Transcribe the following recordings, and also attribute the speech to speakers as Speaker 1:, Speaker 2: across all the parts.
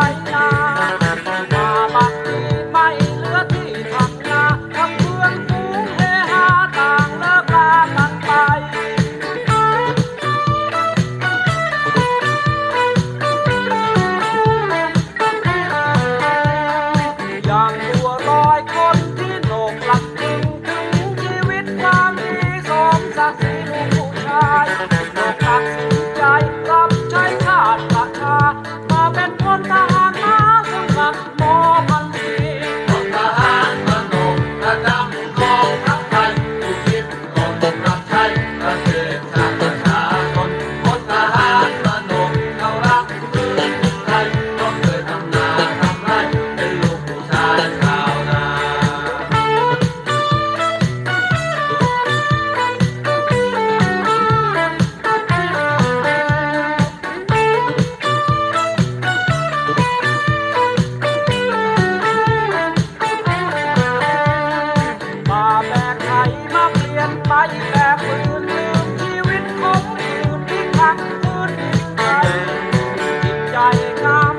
Speaker 1: Bye.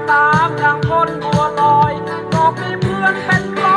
Speaker 1: ตามดังคนบัวลอยกมีเพื่อนเป็นก